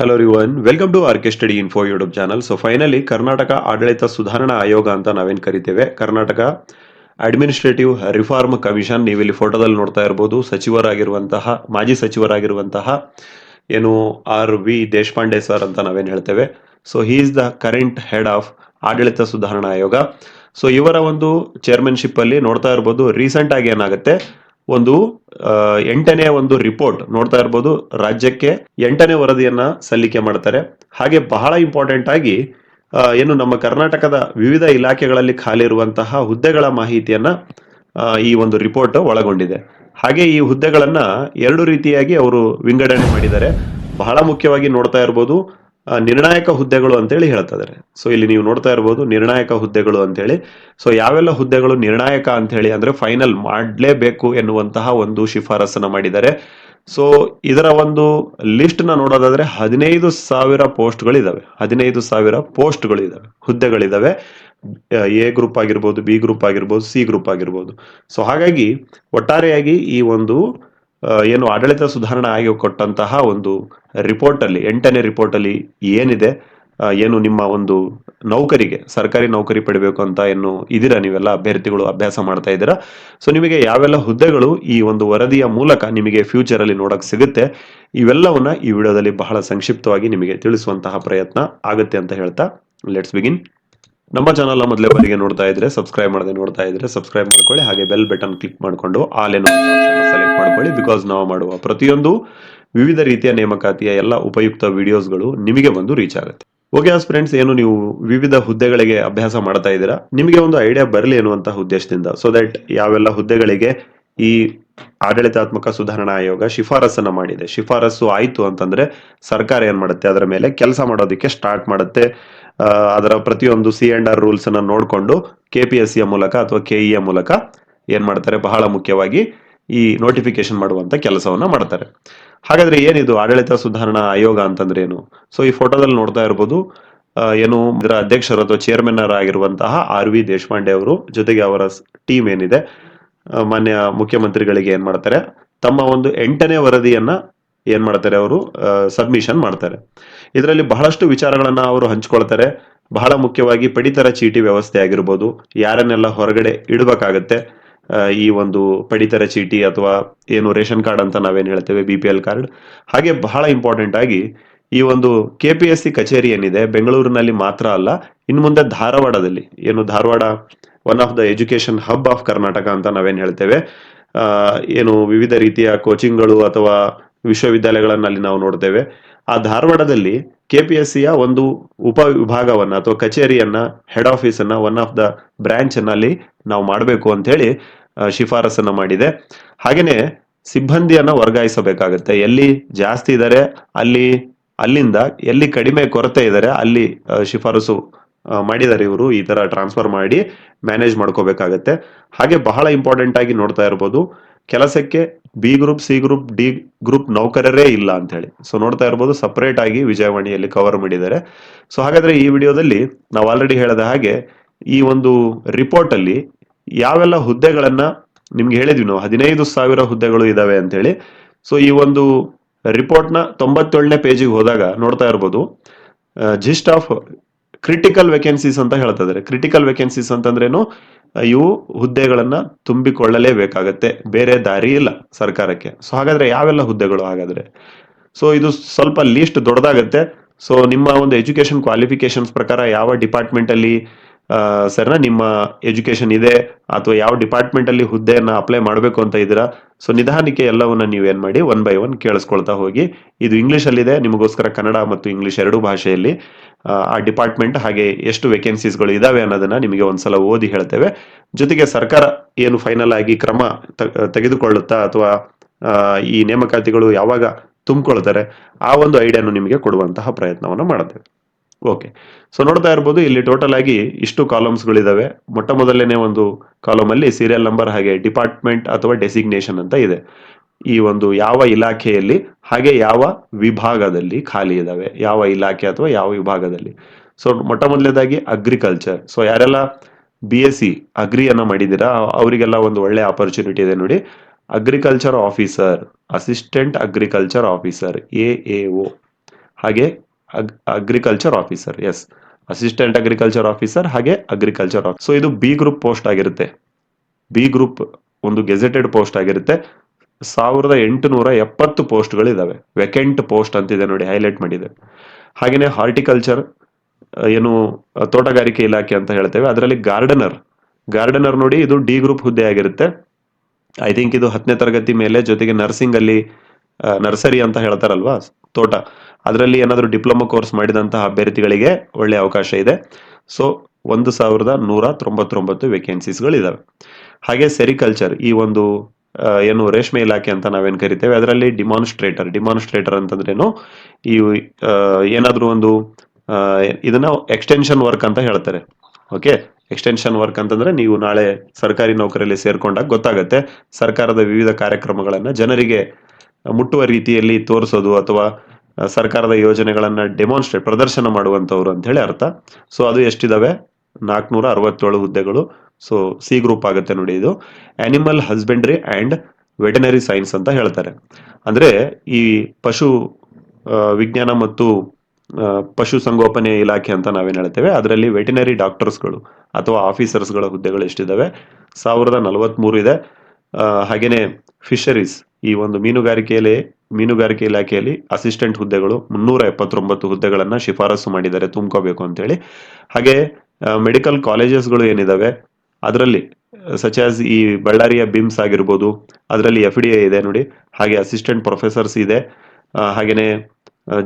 Hello everyone welcome to R K study info YouTube channel so finally Karnataka ಆಡಳಿತ ಸುಧಾರಣಾ ಆಯೋಗ ಅಂತ ನಾವೇನು ಕರಿತೇವೆ ಕರ್ನಾಟಕ ಅಡ್ಮಿನಿಸ್ಟ್ರೇಟಿವ್ ರಿಫಾರ್ಮ್ ಕಮಿಷನ್ ನೀವು ಇಲ್ಲಿ ಫೋಟೋದಲ್ಲಿ ನೋಡ್ತಾ ಇರ್ಬೋದು ಸಚಿವರಾಗಿರುವಂತಹ ಮಾಜಿ ಸಚಿವರಾಗಿರುವಂತಹ ಏನು ಆರ್ ವಿ ದೇಶಪಾಂಡೆ ಸರ್ ಅಂತ ನಾವೇನು ಹೇಳ್ತೇವೆ so he is the current head of ಆಡಳಿತ ಸುಧಾರಣಾ ಆಯೋಗ ಸೊ ಇವರ ಒಂದು ಚೇರ್ಮನ್ಶಿಪ್ ಅಲ್ಲಿ ನೋಡ್ತಾ ಇರ್ಬೋದು. ರೀಸೆಂಟ್ ಆಗಿ ಏನಾಗುತ್ತೆ? ಒಂದು ಎಂಟನೇ ಒಂದು ರಿಪೋರ್ಟ್ ನೋಡ್ತಾ ಇರ್ಬೋದು. ರಾಜ್ಯಕ್ಕೆ ಎಂಟನೇ ವರದಿಯನ್ನ ಸಲ್ಲಿಕೆ ಮಾಡ್ತಾರೆ. ಹಾಗೆ ಬಹಳ ಇಂಪಾರ್ಟೆಂಟ್ ಆಗಿ ಏನು ನಮ್ಮ ಕರ್ನಾಟಕದ ವಿವಿಧ ಇಲಾಖೆಗಳಲ್ಲಿ ಖಾಲಿ ಇರುವಂತಹ ಹುದ್ದೆಗಳ ಮಾಹಿತಿಯನ್ನ ಈ ಒಂದು ರಿಪೋರ್ಟ್ ಒಳಗೊಂಡಿದೆ. ಹಾಗೆ ಈ ಹುದ್ದೆಗಳನ್ನ ಎರಡು ರೀತಿಯಾಗಿ ಅವರು ವಿಂಗಡಣೆ ಮಾಡಿದ್ದಾರೆ. ಬಹಳ ಮುಖ್ಯವಾಗಿ ನೋಡ್ತಾ ಇರ್ಬೋದು ನಿರ್ಣಾಯಕ ಹುದ್ದೆಗಳು ಅಂತೇಳಿ ಹೇಳ್ತಾ ಇದ್ದಾರೆ ಸೊ ಇಲ್ಲಿ ನೀವು ನೋಡ್ತಾ ಇರ್ಬೋದು ನಿರ್ಣಾಯಕ ಹುದ್ದೆಗಳು ಅಂತೇಳಿ. ಸೊ ಯಾವೆಲ್ಲ ಹುದ್ದೆಗಳು ನಿರ್ಣಾಯಕ ಅಂತ ಹೇಳಿ ಅಂದ್ರೆ ಫೈನಲ್ ಮಾಡಲೇಬೇಕು ಎನ್ನುವಂತಹ ಒಂದು ಶಿಫಾರಸನ್ನ ಮಾಡಿದ್ದಾರೆ. ಸೊ ಇದರ ಒಂದು ಲಿಸ್ಟ್ನ ನೋಡೋದಾದ್ರೆ ಹದಿನೈದು ಸಾವಿರ ಪೋಸ್ಟ್ಗಳಿದಾವೆ. ಹದಿನೈದು ಸಾವಿರ ಪೋಸ್ಟ್ಗಳು ಇದಾವೆ ಹುದ್ದೆಗಳಿದಾವೆ ಎ ಗ್ರೂಪ್ ಆಗಿರ್ಬೋದು, ಬಿ ಗ್ರೂಪ್ ಆಗಿರ್ಬೋದು, ಸಿ ಗ್ರೂಪ್ ಆಗಿರ್ಬೋದು. ಸೊ ಹಾಗಾಗಿ ಒಟ್ಟಾರೆಯಾಗಿ ಈ ಒಂದು ಏನು ಆಡಳಿತ ಸುಧಾರಣೆ ಆಗಿ ಕೊಟ್ಟಂತಹ ಒಂದು ರಿಪೋರ್ಟ್ ಅಲ್ಲಿ ಎಂಟನೇ ರಿಪೋರ್ಟ್ ಅಲ್ಲಿ ಏನಿದೆ ಏನು ನಿಮ್ಮ ಒಂದು ನೌಕರಿಗೆ, ಸರ್ಕಾರಿ ನೌಕರಿ ಪಡಿಬೇಕು ಅಂತ ಏನು ಇದೀರಾ ನೀವೆಲ್ಲ ಅಭ್ಯರ್ಥಿಗಳು ಅಭ್ಯಾಸ ಮಾಡ್ತಾ ಇದ್ದೀರಾ ಸೊ ನಿಮಗೆ ಯಾವೆಲ್ಲ ಹುದ್ದೆಗಳು ಈ ಒಂದು ವರದಿಯ ಮೂಲಕ ನಿಮಗೆ ಫ್ಯೂಚರ್ ಅಲ್ಲಿ ನೋಡಕ್ ಸಿಗುತ್ತೆ, ಇವೆಲ್ಲವನ್ನ ಈ ವಿಡಿಯೋದಲ್ಲಿ ಬಹಳ ಸಂಕ್ಷಿಪ್ತವಾಗಿ ನಿಮಗೆ ತಿಳಿಸುವಂತಹ ಪ್ರಯತ್ನ ಆಗುತ್ತೆ ಅಂತ ಹೇಳ್ತಾ ಲೆಟ್ಸ್ ಬಿಗಿನ್ ನಮ್ಮ ಚಾನಲ್ ಮೊದಲೇ ಬಾರಿಗೆ ನೋಡ್ತಾ ಇದ್ರೆ ಸಬ್ಸ್ಕ್ರೈಬ್ ಮಾಡದೆ ನೋಡ್ತಾ ಇದ್ರೆ ಸಬ್ಸ್ಕ್ರೈಬ್ ಮಾಡ್ಕೊಳ್ಳಿ, ಹಾಗೆ ಬೆಲ್ ಬಟನ್ ಕ್ಲಿಕ್ ಮಾಡಿಕೊಂಡು ಆಲ್ ಸೆಲೆಕ್ಟ್ ಮಾಡ್ಕೊಳ್ಳಿ ಬಿಕಾಸ್ ನಾವು ಮಾಡುವ ಪ್ರತಿಯೊಂದು ವಿವಿಧ ರೀತಿಯ ನೇಮಕಾತಿಯ ಎಲ್ಲ ಉಪಯುಕ್ತ ವಿಡಿಯೋಸ್ಗಳು ನಿಮಗೆ ಬಂದು ರೀಚ್ ಆಗುತ್ತೆ. ಓಕೆ ಫ್ರೆಂಡ್ಸ್ ಏನು ನೀವು ವಿವಿಧ ಹುದ್ದೆಗಳಿಗೆ ಅಭ್ಯಾಸ ಮಾಡ್ತಾ ಇದ್ದೀರಾ? ನಿಮಗೆ ಒಂದು ಐಡಿಯಾ ಬರಲಿ ಅನ್ನುವಂತಹ ಉದ್ದೇಶದಿಂದ. ಸೊ ದಟ್ ಯಾವೆಲ್ಲ ಹುದ್ದೆಗಳಿಗೆ ಈ ಆಡಳಿತಾತ್ಮಕ ಸುಧಾರಣಾ ಆಯೋಗ ಶಿಫಾರಸನ್ನ ಮಾಡಿದೆ. ಶಿಫಾರಸು ಆಯ್ತು ಅಂತಂದ್ರೆ ಸರ್ಕಾರ ಏನ್ ಮಾಡುತ್ತೆ? ಅದರ ಮೇಲೆ ಕೆಲಸ ಮಾಡೋದಕ್ಕೆ ಸ್ಟಾರ್ಟ್ ಮಾಡುತ್ತೆ. ಅದರ ಪ್ರತಿಯೊಂದು ಸಿ ಅಂಡ್ ಆರ್ ರೂಲ್ಸ್ ಅನ್ನ ನೋಡಿಕೊಂಡು ಕೆ ಪಿ ಎಸ್ ಸಿಯ ಮೂಲಕ ಅಥವಾ ಕೆ ಇ ಮೂಲಕ ಏನ್ ಮಾಡ್ತಾರೆ? ಬಹಳ ಮುಖ್ಯವಾಗಿ ಈ ನೋಟಿಫಿಕೇಶನ್ ಮಾಡುವಂತ ಕೆಲಸವನ್ನ ಮಾಡ್ತಾರೆ. ಹಾಗಾದ್ರೆ ಏನಿದು ಆಡಳಿತ ಸುಧಾರಣಾ ಆಯೋಗ ಅಂತಂದ್ರೆ ಏನು? ಸೊ ಈ ಫೋಟೋದಲ್ಲಿ ನೋಡ್ತಾ ಇರ್ಬೋದು ಏನು ಇದರ ಅಧ್ಯಕ್ಷರು ಅಥವಾ ಚೇರ್ಮನ್ ಆಗಿರುವಂತಹ ಆರ್ ವಿ ದೇಶಪಾಂಡೆ ಅವರು ಜೊತೆಗೆ ಅವರ ಟೀಮ್ ಏನಿದೆ ಮಾನ್ಯ ಮುಖ್ಯಮಂತ್ರಿಗಳಿಗೆ ಏನ್ ಮಾಡ್ತಾರೆ? ತಮ್ಮ ಒಂದು ಎಂಟನೇ ವರದಿಯನ್ನ ಏನ್ ಮಾಡ್ತಾರೆ ಅವರು? ಸಬ್ಮಿಷನ್ ಮಾಡ್ತಾರೆ. ಇದರಲ್ಲಿ ಬಹಳಷ್ಟು ವಿಚಾರಗಳನ್ನ ಅವರು ಹಂಚ್ಕೊಳ್ತಾರೆ. ಬಹಳ ಮುಖ್ಯವಾಗಿ ಪಡಿತರ ಚೀಟಿ ವ್ಯವಸ್ಥೆ ಆಗಿರ್ಬೋದು, ಯಾರನ್ನೆಲ್ಲ ಹೊರಗಡೆ ಇಡಬೇಕಾಗತ್ತೆ ಈ ಒಂದು ಪಡಿತರ ಚೀಟಿ ಅಥವಾ ಏನು ರೇಷನ್ ಕಾರ್ಡ್ ಅಂತ ನಾವೇನು ಹೇಳ್ತೇವೆ ಬಿ ಪಿ ಎಲ್ ಕಾರ್ಡ್. ಹಾಗೆ ಬಹಳ ಇಂಪಾರ್ಟೆಂಟ್ ಆಗಿ ಈ ಒಂದು ಕೆ ಪಿ ಎಸ್ ಸಿ ಕಚೇರಿ ಏನಿದೆ, ಬೆಂಗಳೂರಿನಲ್ಲಿ ಮಾತ್ರ ಅಲ್ಲ ಇನ್ನು ಮುಂದೆ ಧಾರವಾಡದಲ್ಲಿ, ಏನು Dharwad one of the education hub of Karnataka ಅಂತ ನಾವೇನು ಹೇಳ್ತೇವೆ ಏನು ವಿವಿಧ ರೀತಿಯ ಕೋಚಿಂಗ್ಗಳು ಅಥವಾ ವಿಶ್ವವಿದ್ಯಾಲಯಗಳನ್ನ ಅಲ್ಲಿ ನಾವು ನೋಡ್ತೇವೆ. ಆ ಧಾರವಾಡದಲ್ಲಿ ಕೆ ಪಿ ಎಸ್ ಸಿಯ ಒಂದು ಉಪ ವಿಭಾಗವನ್ನ ಅಥವಾ ಕಚೇರಿಯನ್ನ ಹೆಡ್ ಆಫೀಸ್ ಅನ್ನ ಒನ್ ಆಫ್ ದ ಬ್ರಾಂಚ್ ಅಲ್ಲಿ ನಾವು ಮಾಡಬೇಕು ಅಂತ ಹೇಳಿ ಶಿಫಾರಸನ್ನ ಮಾಡಿದೆ. ಹಾಗೇನೆ ಸಿಬ್ಬಂದಿಯನ್ನ ವರ್ಗಾಯಿಸಬೇಕಾಗತ್ತೆ. ಎಲ್ಲಿ ಜಾಸ್ತಿ ಇದ್ದಾರೆ ಅಲ್ಲಿ, ಅಲ್ಲಿಂದ ಎಲ್ಲಿ ಕಡಿಮೆ ಕೊರತೆ ಇದ್ದಾರೆ ಅಲ್ಲಿ ಶಿಫಾರಸು ಮಾಡಿದ್ದಾರೆ ಇವರು, ಈ ತರ ಟ್ರಾನ್ಸ್ಫರ್ ಮಾಡಿ ಮ್ಯಾನೇಜ್ ಮಾಡ್ಕೋಬೇಕಾಗತ್ತೆ. ಹಾಗೆ ಬಹಳ ಇಂಪಾರ್ಟೆಂಟ್ ಆಗಿ ನೋಡ್ತಾ ಇರ್ಬೋದು. ಕೆಲಸಕ್ಕೆ B group, C group, D group ನೌಕರರೇ ಇಲ್ಲ ಅಂತ ಹೇಳಿ ಸೊ ನೋಡ್ತಾ ಇರ್ಬೋದು ಸಪರೇಟ್ ಆಗಿ ವಿಜಯವಾಣಿಯಲ್ಲಿ ಕವರ್ ಮಾಡಿದ್ದಾರೆ. ಸೊ ಹಾಗಾದ್ರೆ ಈ ವಿಡಿಯೋದಲ್ಲಿ ನಾವು ಆಲ್ರೆಡಿ ಹೇಳಿದ ಹಾಗೆ ಈ ಒಂದು ರಿಪೋರ್ಟ್ ಅಲ್ಲಿ ಯಾವೆಲ್ಲ ಹುದ್ದೆಗಳನ್ನ ನಿಮ್ಗೆ ಹೇಳಿದ್ವಿ ನಾವು. ಹದಿನೈದು ಸಾವಿರ ಹುದ್ದೆಗಳು ಇದಾವೆ ಅಂತ ಹೇಳಿ ಸೊ ಈ ಒಂದು ರಿಪೋರ್ಟ್ನ ತೊಂಬತ್ತೇಳನೇ ಪೇಜಿಗೆ ಹೋದಾಗ ನೋಡ್ತಾ ಇರ್ಬೋದು ಜಿಸ್ಟ್ ಆಫ್ ಕ್ರಿಟಿಕಲ್ ವೇಕೆನ್ಸೀಸ್ ಅಂತ ಹೇಳ್ತಾ ಇದ್ದಾರೆ. ಕ್ರಿಟಿಕಲ್ ವೇಕೆನ್ಸೀಸ್ ಅಂತಂದ್ರೇನು ಇವು ಹುದ್ದೆಗಳನ್ನ ತುಂಬಿಕೊಳ್ಳಲೇಬೇಕಾಗತ್ತೆ. ಬೇರೆ ದಾರಿ ಇಲ್ಲ ಸರ್ಕಾರಕ್ಕೆ. ಸೊ ಹಾಗಾದ್ರೆ ಯಾವೆಲ್ಲ ಹುದ್ದೆಗಳು ಹಾಗಾದ್ರೆ? ಸೊ ಇದು ಸ್ವಲ್ಪ ಲೀಸ್ಟ್ ದೊಡ್ಡದಾಗತ್ತೆ. ಸೊ ನಿಮ್ಮ ಒಂದು ಎಜುಕೇಶನ್ ಕ್ವಾಲಿಫಿಕೇಶನ್ಸ್ ಪ್ರಕಾರ ಯಾವ ಡಿಪಾರ್ಟ್ಮೆಂಟ್ ಅಲ್ಲಿ ಸರ್ನ ನಿಮ್ಮ ಎಜುಕೇಶನ್ ಇದೆ, ಅಥವಾ ಯಾವ ಡಿಪಾರ್ಟ್ಮೆಂಟ್ ಅಲ್ಲಿ ಹುದ್ದೆಯನ್ನ ಅಪ್ಲೈ ಮಾಡಬೇಕು ಅಂತ ಇದ್ದೀರಾ? ಸೊ ನಿಧಾನಕ್ಕೆ ಎಲ್ಲವನ್ನ ನೀವು ಏನ್ ಮಾಡಿ ಒನ್ ಬೈ ಒನ್ ಕೇಳಿಸ್ಕೊಳ್ತಾ ಹೋಗಿ. ಇದು ಇಂಗ್ಲಿಷ್ ಅಲ್ಲಿ ಇದೆ ನಿಮಗೋಸ್ಕರ ಕನ್ನಡ ಮತ್ತು ಇಂಗ್ಲಿಷ್ ಎರಡೂ ಭಾಷೆಯಲ್ಲಿ. ಆ, ಡಿಪಾರ್ಟ್ಮೆಂಟ್ ಹಾಗೆ ಎಷ್ಟು ವೇಕೆನ್ಸೀಸ್ಗಳು ಇದಾವೆ ಅನ್ನೋದನ್ನ ನಿಮಗೆ ಒಂದ್ಸಲ ಓದಿ ಹೇಳ್ತೇವೆ. ಜೊತೆಗೆ ಸರ್ಕಾರ ಏನು ಫೈನಲ್ ಆಗಿ ಕ್ರಮ ತೆಗೆದುಕೊಳ್ಳುತ್ತಾ ಅಥವಾ ಈ ನೇಮಕಾತಿಗಳು ಯಾವಾಗ ತುಂಬಿಕೊಳ್ತಾರೆ ಆ ಒಂದು ಐಡಿಯಾನು ನಿಮಗೆ ಕೊಡುವಂತಹ ಪ್ರಯತ್ನವನ್ನು ಮಾಡುತ್ತೇವೆ. ಓಕೆ ಸೊ ನೋಡ್ತಾ ಇರ್ಬೋದು ಇಲ್ಲಿ ಟೋಟಲ್ ಆಗಿ ಇಷ್ಟು ಕಾಲಮ್ಸ್ಗಳಿದಾವೆ ಮೊಟ್ಟ ಮೊದಲನೇ ಒಂದು ಕಾಲಮ್ ಅಲ್ಲಿ ಸೀರಿಯಲ್ ನಂಬರ್ ಹಾಗೆ ಡಿಪಾರ್ಟ್ಮೆಂಟ್ ಅಥವಾ ಡೆಸಿಗ್ನೇಷನ್ ಅಂತ ಇದೆ. ಈ ಒಂದು ಯಾವ ಇಲಾಖೆಯಲ್ಲಿ, ಹಾಗೆ ಯಾವ ವಿಭಾಗದಲ್ಲಿ ಖಾಲಿ ಇದಾವೆ? ಯಾವ ಇಲಾಖೆ ಅಥವಾ ಯಾವ ವಿಭಾಗದಲ್ಲಿ? ಸೊ ಮೊಟ್ಟ ಮೊದಲನೇದಾಗಿ ಅಗ್ರಿಕಲ್ಚರ್ ಸೊ ಯಾರೆಲ್ಲ ಬಿ ಎಸ್ ಸಿ ಅಗ್ರಿಯನ್ನು ಮಾಡಿದ್ದೀರಾ, ಅವರಿಗೆಲ್ಲ ಒಂದು ಒಳ್ಳೆ ಆಪರ್ಚುನಿಟಿ ಇದೆ ನೋಡಿ. Agriculture officer assistant agriculture officer A A O ಹಾಗೆ agriculture officer S assistant agriculture officer ಹಾಗೆ ಅಗ್ರಿಕಲ್ಚರ್ ಸೊ ಇದು ಬಿ ಗ್ರೂಪ್ ಪೋಸ್ಟ್ ಆಗಿರುತ್ತೆ. ಬಿ ಗ್ರೂಪ್ ಒಂದು ಗೆಜೆಟೆಡ್ ಪೋಸ್ಟ್ ಆಗಿರುತ್ತೆ. ಸಾವಿರದ ಎಂಟುನೂರ ಎಪ್ಪತ್ತು ಪೋಸ್ಟ್ಗಳು ಇದಾವೆ ವೆಕೆಂಟ್ ಪೋಸ್ಟ್ ಅಂತಿದೆ ನೋಡಿ ಹೈಲೈಟ್ ಮಾಡಿದೆ. ಹಾಗೇನೆ ಹಾರ್ಟಿಕಲ್ಚರ್ ಏನು ತೋಟಗಾರಿಕೆ ಇಲಾಖೆ ಅಂತ ಹೇಳ್ತೇವೆ. ಅದರಲ್ಲಿ ಗಾರ್ಡನರ್ ಗಾರ್ಡನರ್ ನೋಡಿ ಇದು ಡಿ ಗ್ರೂಪ್ ಹುದ್ದೆ ಆಗಿರುತ್ತೆ. ಐ ಥಿಂಕ್ ಇದು ಹತ್ತನೇ ತರಗತಿ ಮೇಲೆ ಜೊತೆಗೆ ನರ್ಸಿಂಗ್ ಅಲ್ಲಿ ನರ್ಸರಿ ಅಂತ ಹೇಳ್ತಾರಲ್ವಾ, ತೋಟ. ಅದರಲ್ಲಿ ಏನಾದರೂ ಡಿಪ್ಲೊಮಾ ಕೋರ್ಸ್ ಮಾಡಿದಂತಹ ಅಭ್ಯರ್ಥಿಗಳಿಗೆ ಒಳ್ಳೆ ಅವಕಾಶ ಇದೆ. ಸೊ ಒಂದು ಸಾವಿರದ ನೂರ ತೊಂಬತ್ತೊಂಬತ್ತು ವೇಕೆನ್ಸೀಸ್ಗಳು ಇದಾವೆ ಹಾಗೆ ಸೆರಿಕಲ್ಚರ್ ಈ ಒಂದು ಏನು ರೇಷ್ಮೆ ಇಲಾಖೆ ಅಂತ ನಾವೇನ್ ಕರಿತೇವೆ, ಅದರಲ್ಲಿ ಡಿಮಾನ್ಸ್ಟ್ರೇಟರ್ ಡಿಮಾನ್ಸ್ಟ್ರೇಟರ್ ಅಂತಂದ್ರೇನು? ಈ ಏನಾದರೂ ಒಂದು ಇದನ್ನ ಎಕ್ಸ್ಟೆನ್ಷನ್ ವರ್ಕ್ ಅಂತ ಹೇಳ್ತಾರೆ. ಓಕೆ ಎಕ್ಸ್ಟೆನ್ಷನ್ ವರ್ಕ್ ಅಂತಂದ್ರೆ ನೀವು ನಾಳೆ ಸರ್ಕಾರಿ ನೌಕರಿಯಲ್ಲಿ ಸೇರ್ಕೊಂಡಾಗ ಗೊತ್ತಾಗತ್ತೆ. ಸರ್ಕಾರದ ವಿವಿಧ ಕಾರ್ಯಕ್ರಮಗಳನ್ನ ಜನರಿಗೆ ಮುಟ್ಟುವ ರೀತಿಯಲ್ಲಿ ತೋರಿಸೋದು ಅಥವಾ ಸರ್ಕಾರದ ಯೋಜನೆಗಳನ್ನ ಡೆಮಾನ್ಸ್ಟ್ರೇಟ್ ಪ್ರದರ್ಶನ ಮಾಡುವಂತವ್ರು ಅಂತ ಹೇಳಿ ಅರ್ಥ. ಸೊ ಅದು ಎಷ್ಟಿದಾವೆ? ನಾಲ್ಕುನೂರ ಅರವತ್ತೇಳು ಹುದ್ದೆಗಳು. ಸೊ ಸಿ ಗ್ರೂಪ್ ಆಗುತ್ತೆ ನೋಡಿ ಇದು. Animal husbandry and veterinary science ಅಂತ ಹೇಳ್ತಾರೆ. ಅಂದ್ರೆ ಈ ಪಶು ವಿಜ್ಞಾನ ಮತ್ತು ಪಶು ಸಂಗೋಪನೆ ಇಲಾಖೆ ಅಂತ ನಾವೇನು ಹೇಳ್ತೇವೆ, ಅದರಲ್ಲಿ ವೆಟನರಿ ಡಾಕ್ಟರ್ಸ್ಗಳು ಅಥವಾ ಆಫೀಸರ್ಸ್ಗಳ ಹುದ್ದೆಗಳು ಎಷ್ಟಿದ್ದಾವೆ ಸಾವಿರದ ನಲವತ್ತ್ಮೂರು ಇದೆ. ಹಾಗೆಯೇ ಹಾಗೇನೆ ಫಿಶರೀಸ್ ಈ ಒಂದು ಮೀನುಗಾರಿಕೆಯಲ್ಲಿ, ಮೀನುಗಾರಿಕೆ ಇಲಾಖೆಯಲ್ಲಿ ಅಸಿಸ್ಟೆಂಟ್ ಹುದ್ದೆಗಳು ಮುನ್ನೂರ ಎಪ್ಪತ್ತೊಂಬತ್ತು ಹುದ್ದೆಗಳನ್ನ ಶಿಫಾರಸು ಮಾಡಿದ್ದಾರೆ, ತುಂಬ್ಕೋಬೇಕು ಅಂತೇಳಿ. ಹಾಗೆ ಮೆಡಿಕಲ್ ಕಾಲೇಜಸ್ಗಳು ಏನಿದಾವೆ, ಅದರಲ್ಲಿ ಸಚ್ ಆಸ್ ಈ ಬಳ್ಳಾರಿಯ ಬಿಮ್ಸ್ ಆಗಿರ್ಬೋದು, ಅದರಲ್ಲಿ ಎಫ್ ಡಿ ಎ ಇದೆ ನೋಡಿ, ಹಾಗೆ ಅಸಿಸ್ಟೆಂಟ್ ಪ್ರೊಫೆಸರ್ಸ್ ಇದೆ ಹಾಗೆಯೇ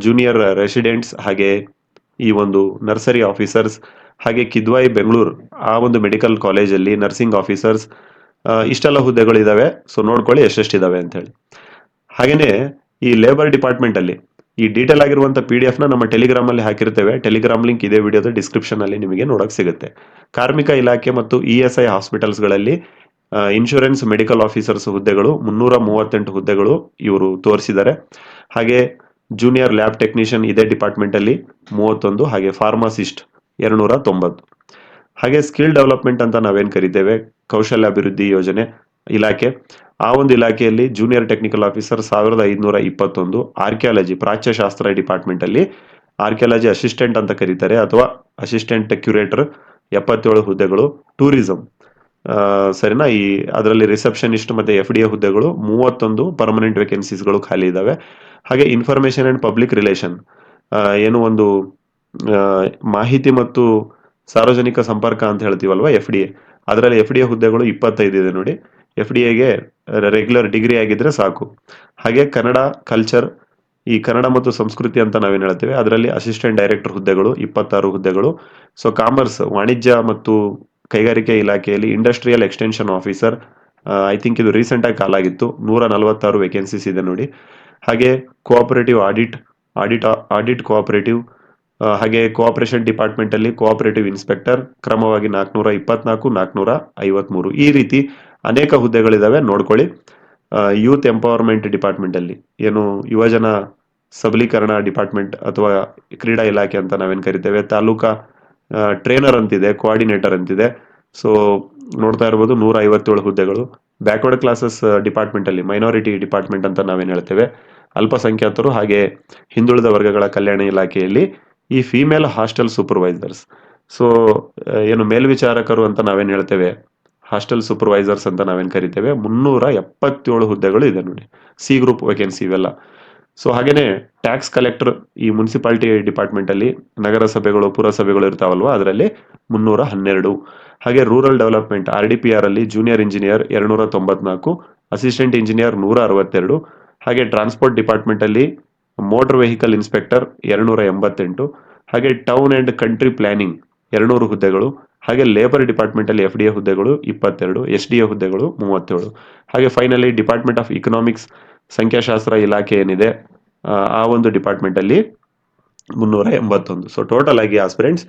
ಜೂನಿಯರ್ ರೆಸಿಡೆಂಟ್ಸ್ ಹಾಗೆ ಈ ಒಂದು ನರ್ಸರಿ ಆಫೀಸರ್ಸ್ ಹಾಗೆ ಕಿದ್ವಾಯಿ ಬೆಂಗಳೂರು ಆ ಒಂದು ಮೆಡಿಕಲ್ ಕಾಲೇಜಲ್ಲಿ ನರ್ಸಿಂಗ್ ಆಫೀಸರ್ಸ್ ಇಷ್ಟೆಲ್ಲ ಹುದ್ದೆಗಳಿದ್ದಾವೆ ಸೊ ನೋಡ್ಕೊಳ್ಳಿ ಎಷ್ಟೆಷ್ಟಿದ್ದಾವೆ ಅಂತ ಹೇಳಿ. ಹಾಗೇನೇ ಈ ಲೇಬರ್ ಡಿಪಾರ್ಟ್ಮೆಂಟ್ ಅಲ್ಲಿ ಈ ಡೀಟೇಲ್ ಆಗಿರುವಂತ ಪಿ ಡಿ ಎಫ್ನ ನಮ್ಮ ಟೆಲಿಗ್ರಾಮ್ ಅಲ್ಲಿ ಹಾಕಿರ್ತೇವೆ. ಟೆಲಿಗ್ರಾಮ್ ಲಿಂಕ್ ಇದೇ ವಿಡಿಯೋದ ಡಿಸ್ಕ್ರಿಪ್ಷನ್ ಅಲ್ಲಿ ನಿಮಗೆ ನೋಡಕ್ ಸಿಗುತ್ತೆ. ಕಾರ್ಮಿಕ ಇಲಾಖೆ ಮತ್ತು ಇ ಎಸ್ ಐ ಹಾಸ್ಪಿಟಲ್ಸ್ಗಳಲ್ಲಿ ಇನ್ಶೂರೆನ್ಸ್ ಮೆಡಿಕಲ್ ಆಫೀಸರ್ಸ್ ಹುದ್ದೆಗಳು, ಮುನ್ನೂರ ಮೂವತ್ತೆಂಟು ಹುದ್ದೆಗಳು ಇವರು ತೋರಿಸಿದ್ದಾರೆ. ಹಾಗೆ ಜೂನಿಯರ್ ಲ್ಯಾಬ್ ಟೆಕ್ನಿಷಿಯನ್ ಇದೇ ಡಿಪಾರ್ಟ್ಮೆಂಟ್ ಅಲ್ಲಿ ಮೂವತ್ತೊಂದು, ಹಾಗೆ ಫಾರ್ಮಾಸಿಸ್ಟ್ ಎರಡ್ನೂರ ತೊಂಬತ್ತು. ಹಾಗೆ ಸ್ಕಿಲ್ ಡೆವಲಪ್ಮೆಂಟ್ ಅಂತ ನಾವೇನ್ ಕರಿತೇವೆ? ಕೌಶಲ್ಯ ಅಭಿವೃದ್ಧಿ ಯೋಜನೆ ಇಲಾಖೆ. ಆ ಒಂದು ಇಲಾಖೆಯಲ್ಲಿ ಜೂನಿಯರ್ ಟೆಕ್ನಿಕಲ್ ಆಫೀಸರ್ ಸಾವಿರದ ಐದುನೂರ ಇಪ್ಪತ್ತೊಂದು ಆರ್ಕಿಯಾಲಜಿ ಪ್ರಾಚ್ಯಶಾಸ್ತ್ರ ಡಿಪಾರ್ಟ್ಮೆಂಟ್ ಅಲ್ಲಿ ಆರ್ಕಿಯಾಲಜಿ ಅಸಿಸ್ಟೆಂಟ್ ಅಂತ ಕರೀತಾರೆ ಅಥವಾ ಅಸಿಸ್ಟೆಂಟ್ ಕ್ಯೂರೇಟರ್ ಎಪ್ಪತ್ತೇಳು ಹುದ್ದೆಗಳು ಟೂರಿಸಂ ಸರಿನಾ? ಈ ಅದರಲ್ಲಿ ರಿಸೆಪ್ಷನಿಸ್ಟ್ ಮತ್ತೆ ಎಫ್ ಡಿ ಎ ಹುದ್ದೆಗಳು ಮೂವತ್ತೊಂದು ಪರ್ಮನೆಂಟ್ ವೇಕೆನ್ಸೀಸ್ಗಳು ಖಾಲಿ ಇದಾವೆ. ಹಾಗೆ ಇನ್ಫಾರ್ಮೇಶನ್ ಅಂಡ್ ಪಬ್ಲಿಕ್ ರಿಲೇಷನ್ ಏನು ಒಂದು ಮಾಹಿತಿ ಮತ್ತು ಸಾರ್ವಜನಿಕ ಸಂಪರ್ಕ ಅಂತ ಹೇಳ್ತೀವಲ್ವಾ ಎಫ್ ಡಿ ಎ ಅದರಲ್ಲಿ ಎಫ್ ಡಿ ಎ ಹುದ್ದೆಗಳು ಇಪ್ಪತ್ತೈದು ಇದೆ ನೋಡಿ. ಎಫ್ ಡಿ ಎಗೆ ರೆಗ್ಯುಲರ್ ಡಿಗ್ರಿ ಆಗಿದ್ರೆ ಸಾಕು. ಹಾಗೆ ಕನ್ನಡ ಕಲ್ಚರ್ ಈ ಕನ್ನಡ ಮತ್ತು ಸಂಸ್ಕೃತಿ ಅಂತ ನಾವೇನು ಹೇಳ್ತೇವೆ, ಅದರಲ್ಲಿ ಅಸಿಸ್ಟೆಂಟ್ ಡೈರೆಕ್ಟರ್ ಹುದ್ದೆಗಳು, ಇಪ್ಪತ್ತಾರು ಹುದ್ದೆಗಳು. ಸೊ ಕಾಮರ್ಸ್ ವಾಣಿಜ್ಯ ಮತ್ತು ಕೈಗಾರಿಕೆ ಇಲಾಖೆಯಲ್ಲಿ industrial extension officer I think ಇದು ರೀಸೆಂಟ್ ಆಗಿ ಕಾಲಾಗಿತ್ತು ನೂರ ನಲವತ್ತಾರು ವೇಕೆನ್ಸೀಸ್ ಇದೆ ನೋಡಿ. ಹಾಗೆ cooperative audit audit audit cooperative ಹಾಗೆ ಕೋಆಪರೇಷನ್ ಡಿಪಾರ್ಟ್ಮೆಂಟ್ ಅಲ್ಲಿ ಕೋಆಪರೇಟಿವ್ ಇನ್ಸ್ಪೆಕ್ಟರ್ ಕ್ರಮವಾಗಿ ನಾಲ್ಕುನೂರ ಇಪ್ಪತ್ನಾಲ್ಕು ನಾಲ್ಕುನೂರ ಐವತ್ಮೂರು. ಈ ರೀತಿ ಅನೇಕ ಹುದ್ದೆಗಳಿದ್ದಾವೆ ನೋಡ್ಕೊಳ್ಳಿ. ಯೂತ್ ಎಂಪವರ್ಮೆಂಟ್ ಡಿಪಾರ್ಟ್ಮೆಂಟ್ ಅಲ್ಲಿ. ಏನು ಯುವಜನ ಸಬಲೀಕರಣ ಡಿಪಾರ್ಟ್ಮೆಂಟ್ ಅಥವಾ ಕ್ರೀಡಾ ಇಲಾಖೆ ಅಂತ ನಾವೇನು ಕರಿತೇವೆ? ತಾಲೂಕಾ ಟ್ರೈನರ್ ಅಂತಿದೆ ಕೋಆರ್ಡಿನೇಟರ್ ಅಂತಿದೆ. ಸೊ ನೋಡ್ತಾ ಇರ್ಬೋದು ನೂರ ಐವತ್ತೇಳು ಹುದ್ದೆಗಳು ಬ್ಯಾಕ್ವರ್ಡ್ ಕ್ಲಾಸಸ್ ಡಿಪಾರ್ಟ್ಮೆಂಟ್ ಅಲ್ಲಿ ಮೈನಾರಿಟಿ ಡಿಪಾರ್ಟ್ಮೆಂಟ್ ಅಂತ ನಾವೇನು ಹೇಳ್ತೇವೆ? ಅಲ್ಪಸಂಖ್ಯಾತರು ಹಾಗೆ ಹಿಂದುಳಿದ ವರ್ಗಗಳ ಕಲ್ಯಾಣ ಇಲಾಖೆಯಲ್ಲಿ ಈ ಫಿಮೇಲ್ ಹಾಸ್ಟೆಲ್ ಸೂಪರ್ವೈಸರ್ಸ್ ಸೊ ಏನು ಮೇಲ್ವಿಚಾರಕರು ಅಂತ ನಾವೇನು ಹೇಳ್ತೇವೆ? ಹಾಸ್ಟೆಲ್ ಸೂಪರ್ವೈಸರ್ಸ್ ಅಂತ ನಾವೇನು ಕರಿತೇವೆ? ಮುನ್ನೂರ ಎಪ್ಪತ್ತೇಳು ಹುದ್ದೆಗಳು ಇದೆ ನೋಡಿ. ಸಿ ಗ್ರೂಪ್ ವೇಕೆನ್ಸಿ ಇವೆಲ್ಲ. ಸೊ ಹಾಗೇನೆ ಟ್ಯಾಕ್ಸ್ ಕಲೆಕ್ಟರ್ ಈ ಮುನ್ಸಿಪಾಲಿಟಿ ಡಿಪಾರ್ಟ್ಮೆಂಟ್ ಅಲ್ಲಿ, ನಗರಸಭೆಗಳು, ಪುರಸಭೆಗಳು ಇರ್ತಾವಲ್ವ? ಅದರಲ್ಲಿ ಮುನ್ನೂರ ಹನ್ನೆರಡು. ಹಾಗೆ rural development R D P R ಅಲ್ಲಿ ಜೂನಿಯರ್ ಇಂಜಿನಿಯರ್ ಎರಡ್ನೂರ ತೊಂಬತ್ನಾಲ್ಕು ಅಸಿಸ್ಟೆಂಟ್ ಇಂಜಿನಿಯರ್ ನೂರ ಅರವತ್ತೆರಡು ಹಾಗೆ ಟ್ರಾನ್ಸ್ಪೋರ್ಟ್ ಡಿಪಾರ್ಟ್ಮೆಂಟ್ ಅಲ್ಲಿ ಮೋಟಾರ್ ವೆಹಿಕಲ್ ಇನ್ಸ್ಪೆಕ್ಟರ್ ಎರಡ್ನೂರ ಎಂಬತ್ತೆಂಟು ಹಾಗೆ ಟೌನ್ ಅಂಡ್ ಕಂಟ್ರಿ ಪ್ಲಾನಿಂಗ್ ಎರಡ್ನೂರು ಹುದ್ದೆಗಳು ಹಾಗೆ ಲೇಬರ್ ಡಿಪಾರ್ಟ್ಮೆಂಟ್ ಅಲ್ಲಿ ಎಫ್ ಡಿ ಎ ಹುದ್ದೆಗಳು ಇಪ್ಪತ್ತೆರಡು ಎಸ್ ಡಿ ಎ ಹುದ್ದೆಗಳು ಮೂವತ್ತೇಳು. ಹಾಗೆ ಫೈನಲಿ ಡಿಪಾರ್ಟ್ಮೆಂಟ್ ಆಫ್ ಇಕನಾಮಿಕ್ಸ್ ಸಂಖ್ಯಾಶಾಸ್ತ್ರ ಇಲಾಖೆ ಏನಿದೆ ಆ, ಒಂದು ಡಿಪಾರ್ಟ್ಮೆಂಟ್ ಅಲ್ಲಿ ಮುನ್ನೂರ ಎಂಬತ್ತೊಂದು. ಸೊ ಟೋಟಲ್ ಆಗಿ ಆಸ್ಪಿರೆಂಟ್ಸ್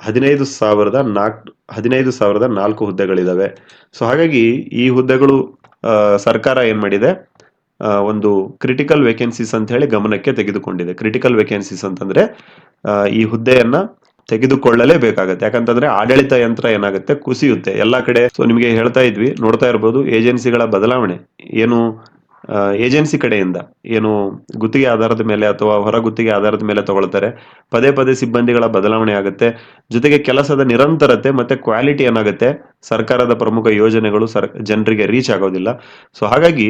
ಹದಿನೈದು ಸಾವಿರದ ನಾಲ್ಕು ಹದಿನೈದು ಸಾವಿರದ ನಾಲ್ಕು ಹುದ್ದೆಗಳಿದಾವೆ. ಸೊ ಹಾಗಾಗಿ ಈ ಹುದ್ದೆಗಳು ಸರ್ಕಾರ ಏನು ಮಾಡಿದೆ ಒಂದು ಕ್ರಿಟಿಕಲ್ ವೇಕೆನ್ಸೀಸ್ ಅಂತ ಹೇಳಿ ಗಮನಕ್ಕೆ ತೆಗೆದುಕೊಂಡಿದೆ. ಕ್ರಿಟಿಕಲ್ ವೇಕೆನ್ಸೀಸ್ ಅಂತಂದ್ರೆ ಈ ಹುದ್ದೆಯನ್ನ ತೆಗೆದುಕೊಳ್ಳಲೇಬೇಕಾಗತ್ತೆ. ಯಾಕಂತಂದ್ರೆ ಆಡಳಿತ ಯಂತ್ರ ಏನಾಗುತ್ತೆ? ಕುಸಿಯುತ್ತೆ. ಎಲ್ಲಾ ಕಡೆ ಸೊ ನಿಮಗೆ ಹೇಳ್ತಾ ಇದ್ವಿ, ನೋಡ್ತಾ ಇರ್ಬೋದು, ಏಜೆನ್ಸಿಗಳ ಬದಲಾವಣೆ. ಏನು ಏಜೆನ್ಸಿ ಕಡೆಯಿಂದ ಏನು ಗುತ್ತಿಗೆ ಆಧಾರದ ಮೇಲೆ ಅಥವಾ ಹೊರ ಗುತ್ತಿಗೆ ಆಧಾರದ ಮೇಲೆ ತಗೊಳ್ತಾರೆ. ಪದೇ ಪದೇ ಸಿಬ್ಬಂದಿಗಳ ಬದಲಾವಣೆ ಆಗುತ್ತೆ. ಜೊತೆಗೆ ಕೆಲಸದ ನಿರಂತರತೆ ಮತ್ತೆ ಕ್ವಾಲಿಟಿ ಏನಾಗುತ್ತೆ? ಸರ್ಕಾರದ ಪ್ರಮುಖ ಯೋಜನೆಗಳು ಸರ್, ಜನರಿಗೆ ರೀಚ್ ಆಗೋದಿಲ್ಲ. ಸೊ ಹಾಗಾಗಿ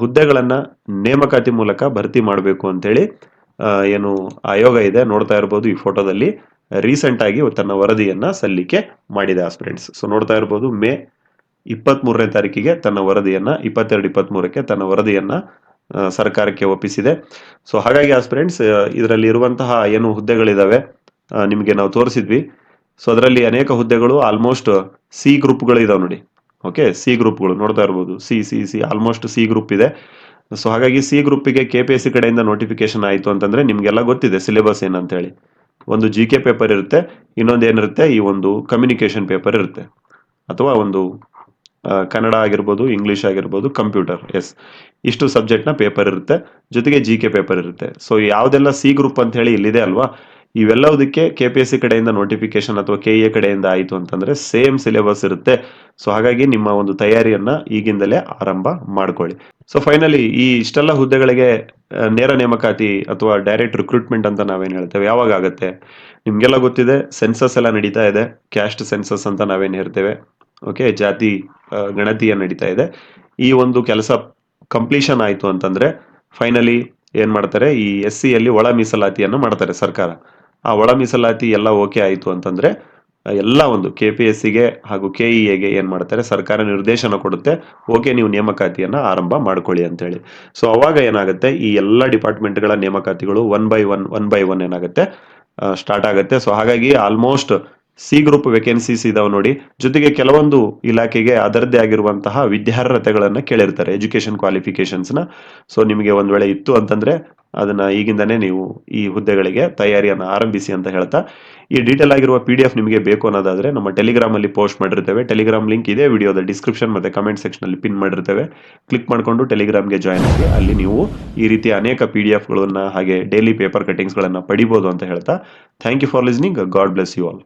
ಹುದ್ದೆಗಳನ್ನ ನೇಮಕಾತಿ ಮೂಲಕ ಭರ್ತಿ ಮಾಡಬೇಕು ಅಂತೇಳಿ ಏನು ಆಯೋಗ ಇದೆ. ನೋಡ್ತಾ ಇರ್ಬೋದು ಈ ಫೋಟೋದಲ್ಲಿ. ರೀಸೆಂಟ್ ಆಗಿ ತನ್ನ ವರದಿಯನ್ನ ಸಲ್ಲಿಕೆ ಮಾಡಿದೆ ಆಸ್ಪಿರೆಂಟ್ಸ್ ಸೊ ನೋಡ್ತಾ ಇರ್ಬೋದು ಮೇ ಇಪ್ಪತ್ತ್ ಮೂರನೇ ತಾರೀಕಿಗೆ ತನ್ನ ವರದಿಯನ್ನ ಇಪ್ಪತ್ತೆರಡು ಇಪ್ಪತ್ತ್ ಮೂರಕ್ಕೆ ತನ್ನ ವರದಿಯನ್ನ ಸರ್ಕಾರಕ್ಕೆ ಒಪ್ಪಿಸಿದೆ. ಸೊ ಹಾಗಾಗಿ ಆಸ್ಪಿರೆಂಟ್ಸ್ ಇದರಲ್ಲಿ ಇರುವಂತಹ ಏನು ಹುದ್ದೆಗಳಿದಾವೆ ಆ, ನಿಮಗೆ ನಾವು ತೋರಿಸಿದ್ವಿ. ಸೊ ಅದರಲ್ಲಿ ಅನೇಕ ಹುದ್ದೆಗಳು ಆಲ್ಮೋಸ್ಟ್ ಸಿ ಗ್ರೂಪ್ಗಳು ಇದಾವೆ ನೋಡಿ. ಓಕೆ ಸಿ ಗ್ರೂಪ್ಗಳು ನೋಡ್ತಾ ಇರ್ಬೋದು. C C C almost C group ಇದೆ. ಸೊ ಹಾಗಾಗಿ ಸಿ ಗ್ರೂಪಿಗೆ ಕೆ ಪಿ ಎಸ್ ಸಿ ಕಡೆಯಿಂದ ನೋಟಿಫಿಕೇಶನ್ ಆಯಿತು ಅಂತಂದ್ರೆ ನಿಮಗೆಲ್ಲ ಗೊತ್ತಿದೆ ಸಿಲೆಬಸ್ ಏನಂತ ಹೇಳಿ ಒಂದು ಜಿ ಕೆ ಪೇಪರ್ ಇರುತ್ತೆ, ಇನ್ನೊಂದು ಏನಿರುತ್ತೆ, ಈ ಒಂದು ಕಮ್ಯುನಿಕೇಶನ್ ಪೇಪರ್ ಇರುತ್ತೆ. ಅಥವಾ ಒಂದು ಕನ್ನಡ ಆಗಿರ್ಬೋದು ಇಂಗ್ಲಿಷ್ ಆಗಿರ್ಬೋದು ಕಂಪ್ಯೂಟರ್ ಎಸ್ ಇಷ್ಟು ಸಬ್ಜೆಕ್ಟ್ನ ಪೇಪರ್ ಇರುತ್ತೆ, ಜೊತೆಗೆ ಜಿ ಕೆ ಪೇಪರ್ ಇರುತ್ತೆ. ಸೊ ಯಾವುದೆಲ್ಲ ಸಿ ಗ್ರೂಪ್ ಅಂತ ಹೇಳಿ ಇಲ್ಲಿದೆ ಅಲ್ವಾ ಇವೆಲ್ಲದಕ್ಕೆ ಕೆ ಪಿ ಎಸ್ ಸಿ ಕಡೆಯಿಂದ ನೋಟಿಫಿಕೇಶನ್ ಅಥವಾ ಕೆ ಎ ಕಡೆಯಿಂದ ಆಯಿತು ಅಂತಂದರೆ ಸೇಮ್ ಸಿಲೆಬಸ್ ಇರುತ್ತೆ. ಸೊ ಹಾಗಾಗಿ ನಿಮ್ಮ ಒಂದು ತಯಾರಿಯನ್ನ ಈಗಿಂದಲೇ ಆರಂಭ ಮಾಡ್ಕೊಳ್ಳಿ. ಸೊ ಫೈನಲಿ ಈ ಇಷ್ಟೆಲ್ಲ ಹುದ್ದೆಗಳಿಗೆ ನೇರ ನೇಮಕಾತಿ ಅಥವಾ ಡೈರೆಕ್ಟ್ ರಿಕ್ರೂಟ್ಮೆಂಟ್ ಅಂತ ನಾವೇನು ಹೇಳ್ತೇವೆ? ಯಾವಾಗ ಆಗುತ್ತೆ? ನಿಮ್ಗೆಲ್ಲ ಗೊತ್ತಿದೆ ಸೆನ್ಸಸ್ ಎಲ್ಲ ನಡೀತಾ ಇದೆ. ಕ್ಯಾಸ್ಟ್ ಸೆನ್ಸಸ್ ಅಂತ ನಾವೇನು ಹೇಳ್ತೇವೆ? ಓಕೆ ಜಾತಿ ಗಣತಿಯ ನಡೀತಾ ಇದೆ. ಈ ಒಂದು ಕೆಲಸ ಕಂಪ್ಲೀಷನ್ ಆಯಿತು ಅಂತಂದ್ರೆ ಫೈನಲಿ ಏನ್ ಮಾಡ್ತಾರೆ? ಈ ಎಸ್ ಸಿಯಲ್ಲಿ ಒಳ ಮೀಸಲಾತಿಯನ್ನು ಮಾಡ್ತಾರೆ ಸರ್ಕಾರ. ಆ ಒಳ ಮೀಸಲಾತಿ ಎಲ್ಲ ಓಕೆ ಆಯಿತು ಅಂತಂದ್ರೆ ಎಲ್ಲ ಒಂದು ಕೆ ಪಿ ಎಸ್ ಸಿಗೆ ಹಾಗೂ ಕೆ ಗೆ ಏನ್ ಮಾಡ್ತಾರೆ? ಸರ್ಕಾರ ನಿರ್ದೇಶನ ಕೊಡುತ್ತೆ. ಓಕೆ, ನೀವು ನೇಮಕಾತಿಯನ್ನ ಆರಂಭ ಮಾಡ್ಕೊಳ್ಳಿ ಅಂತ ಹೇಳಿ ಸೊ ಅವಾಗ ಏನಾಗುತ್ತೆ? ಈ ಎಲ್ಲ ಡಿಪಾರ್ಟ್ಮೆಂಟ್ಗಳ ನೇಮಕಾತಿಗಳು one by one one by one ಏನಾಗುತ್ತೆ? ಸ್ಟಾರ್ಟ್ ಆಗುತ್ತೆ. ಸೊ ಹಾಗಾಗಿ ಆಲ್ಮೋಸ್ಟ್ ಸಿ ಗ್ರೂಪ್ ವೇಕೆನ್ಸೀಸ್ ಇದಾವೆ ನೋಡಿ. ಜೊತೆಗೆ ಕೆಲವೊಂದು ಇಲಾಖೆಗೆ ಅದರದ್ದೇ ಆಗಿರುವಂತಹ ವಿದ್ಯಾರ್ಹತೆಗಳನ್ನ ಕೇಳಿರ್ತಾರೆ ಎಜುಕೇಶನ್ ಕ್ವಾಲಿಫಿಕೇಶನ್ಸ್ನ. ಸೊ ನಿಮಗೆ ಒಂದ್ ವೇಳೆ ಇತ್ತು ಅಂತಂದ್ರೆ ಅದನ್ನ ಈಗಿಂದನೇ ನೀವು ಈ ಹುದ್ದೆಗಳಿಗೆ ತಯಾರಿಯನ್ನು ಆರಂಭಿಸಿ ಅಂತ ಹೇಳ್ತಾ. ಈ ಡೀಟೇಲ್ ಆಗಿರುವ ಪಿ ಡಿ ಎಫ್ ನಿಮಗೆ ಬೇಕು ಅನ್ನೋದಾದ್ರೆ ನಮ್ಮ ಟೆಲಿಗ್ರಾಮ್ ಅಲ್ಲಿ ಪೋಸ್ಟ್ ಮಾಡಿರ್ತೇವೆ. ಟೆಲಿಗ್ರಾಮ್ ಲಿಂಕ್ ಇದೆ ವಿಡಿಯೋದ ಡಿಸ್ಕ್ರಿಪ್ಷನ್ ಮತ್ತೆ ಕಮೆಂಟ್ ಸೆಕ್ಷನ್ ಅಲ್ಲಿ ಪಿನ್ ಮಾಡಿರ್ತೇವೆ. ಕ್ಲಿಕ್ ಮಾಡ್ಕೊಂಡು ಟೆಲಿಗ್ರಾಮ್ಗೆ ಜಾಯ್ನ್ ಆಗಿ, ಅಲ್ಲಿ ನೀವು ಈ ರೀತಿ ಅನೇಕ ಪಿ ಡಿ ಹಾಗೆ ಡೈಲಿ ಪೇಪರ್ ಕಟಿಂಗ್ಸ್ಗಳನ್ನ ಪಡಿಬೋದು ಅಂತ ಹೇಳ್ತಾ. Thank you for listening God bless you all